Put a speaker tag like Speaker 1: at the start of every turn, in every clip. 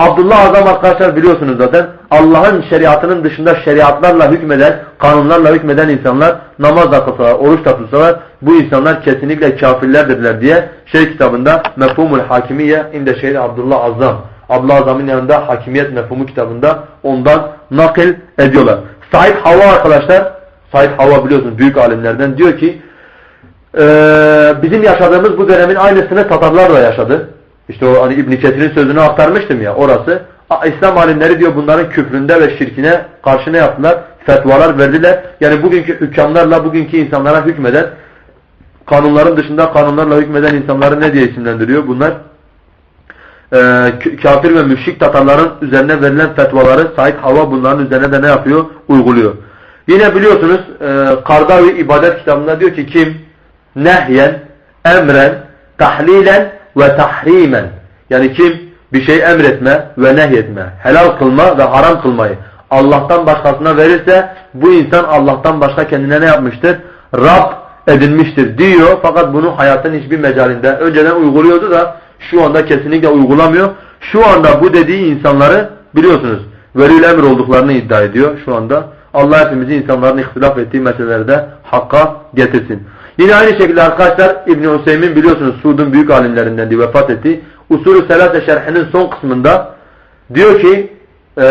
Speaker 1: Abdullah Azam arkadaşlar biliyorsunuz zaten Allah'ın şeriatının dışında şeriatlarla hükmeden, kanunlarla hükmeden insanlar namaz da kılsalar, oruç da tutsalar bu insanlar kesinlikle kafirlerdirler diye şey kitabında Mefhumul Hakimiye inde şeyh Abdullah Azam Abdullah Azam'ın yanında Hakimiyet Mefhumu kitabında ondan nakil ediyorlar. Said Hava arkadaşlar Said Hava biliyorsunuz büyük alimlerden diyor ki ee, bizim yaşadığımız bu dönemin aynısını Tatarlar da yaşadı. İşte o hani İbn Kesir'in sözünü aktarmıştım ya orası. İslam alimleri diyor bunların küfründe ve şirkine karşı ne yaptılar? Fetvalar verdiler. Yani bugünkü hükümlerle bugünkü insanlara hükmeden kanunların dışında kanunlarla hükmeden insanları ne diye isimlendiriyor? Bunlar e, kafir ve müşrik Tatarların üzerine verilen fetvaları Said Hava bunların üzerine de ne yapıyor? Uyguluyor. Yine biliyorsunuz e, Kardavi ibadet kitabında diyor ki kim nehyen, emren, tahlilen ve tahrimen. Yani kim bir şey emretme ve nehyetme, helal kılma ve haram kılmayı Allah'tan başkasına verirse bu insan Allah'tan başka kendine ne yapmıştır? Rab edinmiştir diyor. Fakat bunu hayatın hiçbir mecalinde önceden uyguluyordu da şu anda kesinlikle uygulamıyor. Şu anda bu dediği insanları biliyorsunuz velil emir olduklarını iddia ediyor şu anda. Allah hepimizi insanların ihtilaf ettiği meselelerde hakka getirsin. Yine aynı şekilde arkadaşlar İbn Hüseyin biliyorsunuz Suud'un büyük alimlerinden diye vefat etti. Usulü Selase şerhinin son kısmında diyor ki e,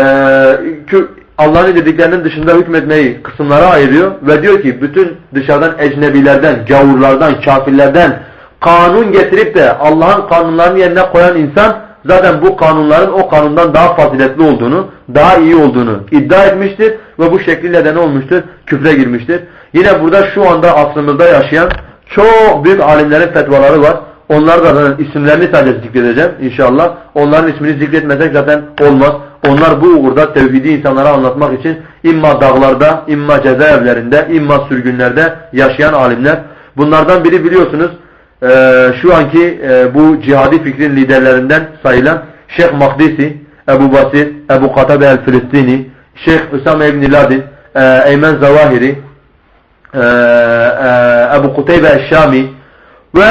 Speaker 1: Allah'ın dediklerinin dışında hükmetmeyi kısımlara ayırıyor ve diyor ki bütün dışarıdan ecnebilerden, gavurlardan, kafirlerden kanun getirip de Allah'ın kanunlarının yerine koyan insan zaten bu kanunların o kanundan daha faziletli olduğunu, daha iyi olduğunu iddia etmiştir ve bu şekilde de ne olmuştur? Küfre girmiştir. Yine burada şu anda asrımızda yaşayan çok büyük alimlerin fetvaları var. Onlar da isimlerini sadece zikredeceğim inşallah. Onların ismini zikretmesek zaten olmaz. Onlar bu uğurda tevhidi insanlara anlatmak için imma dağlarda, imma cezaevlerinde, imma sürgünlerde yaşayan alimler. Bunlardan biri biliyorsunuz şu anki bu cihadi fikrin liderlerinden sayılan Şeyh Mahdisi, Ebu Basir, Ebu Katabe el-Filistini, Şeyh Üsame İbn Ladin, Eymen Zavahiri, Ebu Kuteybe el-Şami ve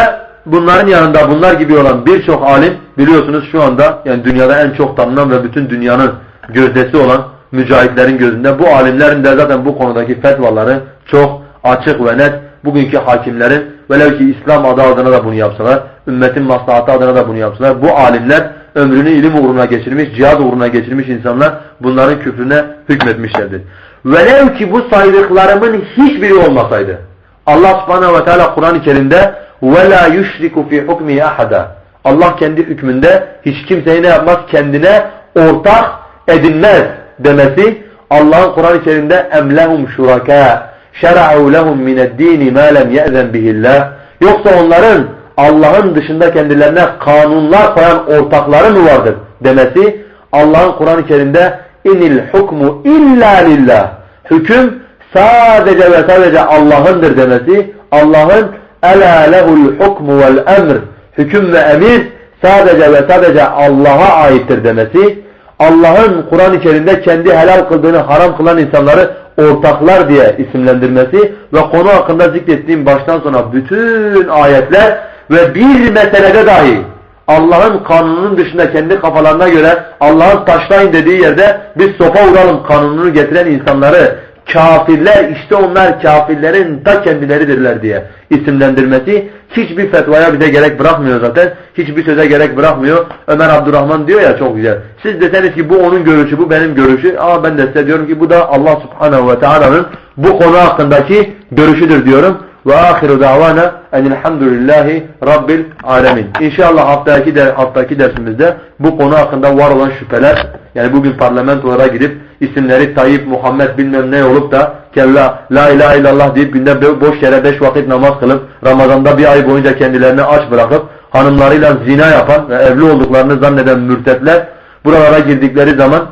Speaker 1: bunların yanında bunlar gibi olan birçok alim biliyorsunuz şu anda yani dünyada en çok tanınan ve bütün dünyanın gözdesi olan mücahitlerin gözünde bu alimlerin de zaten bu konudaki fetvaları çok açık ve net bugünkü hakimlerin velev ki İslam adı adına da bunu yapsalar, ümmetin maslahatı adına da bunu yapsalar bu alimler ömrünü ilim uğruna geçirmiş, cihad uğruna geçirmiş insanlar bunların küfrüne hükmetmişlerdir. Velev ki bu saydıklarımın hiçbiri olmasaydı Allah subhanehu ve teala Kur'an-ı Kerim'de وَلَا يُشْرِكُ فِي حُكْمِهِ أَحَدًا Allah kendi hükmünde hiç kimseyi ne yapmaz? Kendine ortak edinmez demesi Allah'ın Kur'an-ı Kerim'de اَمْ لَهُمْ شُرَكَاء شَرَعُوا لَهُمْ مِنَ الدِّينِ مَا لَمْ يَأْذَنْ بِهِ اللّٰهِ Yoksa onların Allah'ın dışında kendilerine kanunlar koyan ortakları mı vardır demesi Allah'ın Kur'an-ı Kerim'de inil hukmu illa lillah. Hüküm sadece ve sadece Allah'ındır demesi Allah'ın ela lehul hukmu vel emr hüküm ve emir sadece ve sadece Allah'a aittir demesi Allah'ın Kur'an-ı Kerim'de kendi helal kıldığını haram kılan insanları ortaklar diye isimlendirmesi ve konu hakkında zikrettiğim baştan sona bütün ayetler ve bir meselede dahi Allah'ın kanununun dışında kendi kafalarına göre Allah'ın taşlayın dediği yerde biz sopa vuralım kanununu getiren insanları kafirler işte onlar kafirlerin ta kendileridirler diye isimlendirmesi hiçbir fetvaya bize gerek bırakmıyor zaten. Hiçbir söze gerek bırakmıyor. Ömer Abdurrahman diyor ya çok güzel. Siz deseniz ki bu onun görüşü, bu benim görüşü. Ama ben de size diyorum ki bu da Allah Subhanahu ve Teala'nın bu konu hakkındaki görüşüdür diyorum. Ve ahiru davana enilhamdülillahi rabbil alemin. İnşallah haftaki, der, haftaki dersimizde bu konu hakkında var olan şüpheler yani bugün parlamentolara gidip isimleri Tayyip, Muhammed bilmem ne olup da kella la ilahe illallah deyip günde boş yere beş vakit namaz kılıp Ramazan'da bir ay boyunca kendilerini aç bırakıp hanımlarıyla zina yapan ve evli olduklarını zanneden mürtetler buralara girdikleri zaman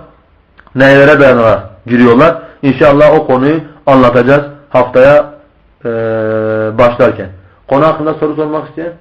Speaker 1: nelere dayanarak giriyorlar. İnşallah o konuyu anlatacağız haftaya ee, başlarken. Konu hakkında soru sormak isteyen?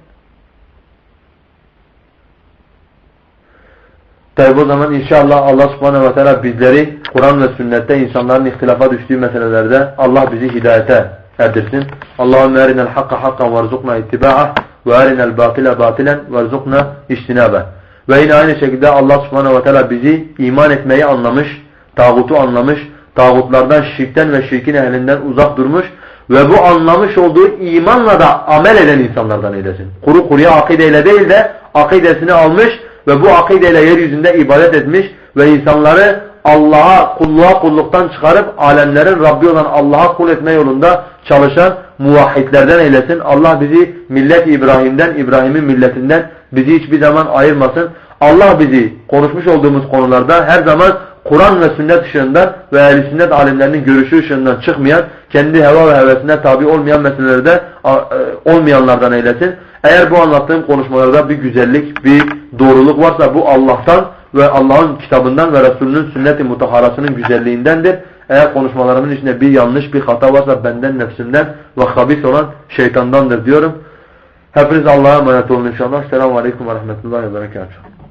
Speaker 1: Tabi o zaman inşallah Allah subhanehu ve teala bizleri Kur'an ve sünnette insanların ihtilafa düştüğü meselelerde Allah bizi hidayete erdirsin. Allahümme erinel hakka hakkan verzukna ittiba'ah ve erinel batile batilen verzukna iştinabe. Ve yine aynı şekilde Allah subhanehu ve teala bizi iman etmeyi anlamış, tağutu anlamış, tağutlardan, şirkten ve şirkin ehlinden uzak durmuş ve bu anlamış olduğu imanla da amel eden insanlardan eylesin. Kuru kuruya akideyle değil de akidesini almış ve bu akideyle yeryüzünde ibadet etmiş ve insanları Allah'a kulluğa kulluktan çıkarıp alemlerin Rabbi olan Allah'a kul etme yolunda çalışan muvahhidlerden eylesin. Allah bizi millet İbrahim'den, İbrahim'in milletinden bizi hiçbir zaman ayırmasın. Allah bizi konuşmuş olduğumuz konularda her zaman Kur'an ve sünnet ışığından ve ehl sünnet alimlerinin görüşü ışığından çıkmayan, kendi heva ve hevesine tabi olmayan meselelerde e, olmayanlardan eylesin. Eğer bu anlattığım konuşmalarda bir güzellik, bir doğruluk varsa bu Allah'tan ve Allah'ın kitabından ve Resulünün sünnet-i mutaharasının güzelliğindendir. Eğer konuşmalarımın içinde bir yanlış, bir hata varsa benden, nefsimden ve habis olan şeytandandır diyorum. Hepiniz Allah'a emanet olun inşallah. Selamun Aleyküm ve Rahmetullahi ve Berekatuhu.